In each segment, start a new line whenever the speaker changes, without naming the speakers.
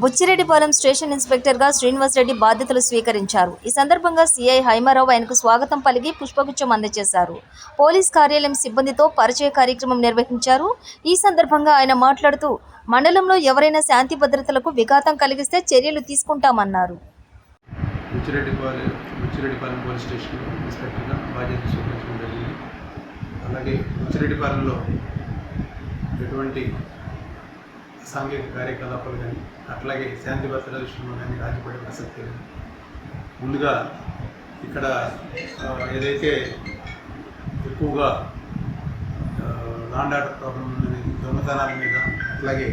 Buchireddypalem station ఇన్స్పెక్టర్గా Srinivasa Reddy బాధ్యతలు స్వీకరించారు. ఈ సందర్భంగా సీఐ హైమారావు ఆయనకు స్వాగతం పలికి పుష్పగుచ్చం అందజేశారు. పోలీస్ కార్యాలయం సిబ్బందితో పరిచయ కార్యక్రమం నిర్వహించారు. ఈ సందర్భంగా ఆయన మాట్లాడుతూ మండలంలో ఎవరైనా శాంతి భద్రతలకు విఘాతం కలిగిస్తే చర్యలు తీసుకుంటామన్నారు.
బుచ్చిరెడ్డిపాలెం బుచ్చిరెడ్డిపాలెం పోలీస్ స్టేషన్ ఇన్స్పెక్టర్గా బాధ్యతలు స్వీకరించడం అలాగే ఉచ్చిరెడ్డిపాలెంలో ఎటువంటి సాంఘిక కార్యకలాపాలు కానీ అట్లాగే శాంతి భద్రతల విషయంలో కానీ రాజీపడే ప్రసక్తి లేదు. ముందుగా ఇక్కడ ఏదైతే ఎక్కువగా లాండ్ ఆర్డర్ ప్రాబ్లం ఉందని దొంగతనాల మీద అట్లాగే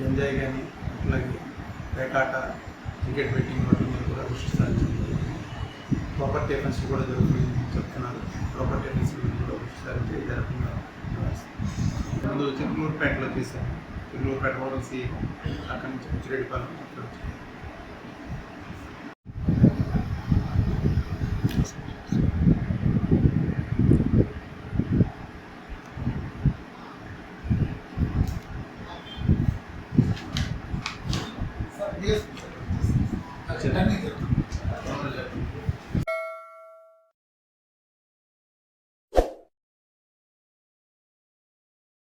గంజాయి కానీ అట్లాగే రేకాట క్రికెట్ బెట్టింగ్ వాటి మీద కూడా దృష్టి సాధించింది ప్రాపర్టీ అఫెన్స్ కూడా జరుగుతుంది చెప్తున్నారు. ప్రాపర్టీ అఫెన్స్ మీద కూడా దృష్టి సారించి జరగకుండా ముందు చిరుకూరుపేటలో తీశాను చిరుకూరుపేట ఓడిసి అక్కడి నుంచి బుచ్చిరెడ్డిపాలెం ఇక్కడ వచ్చి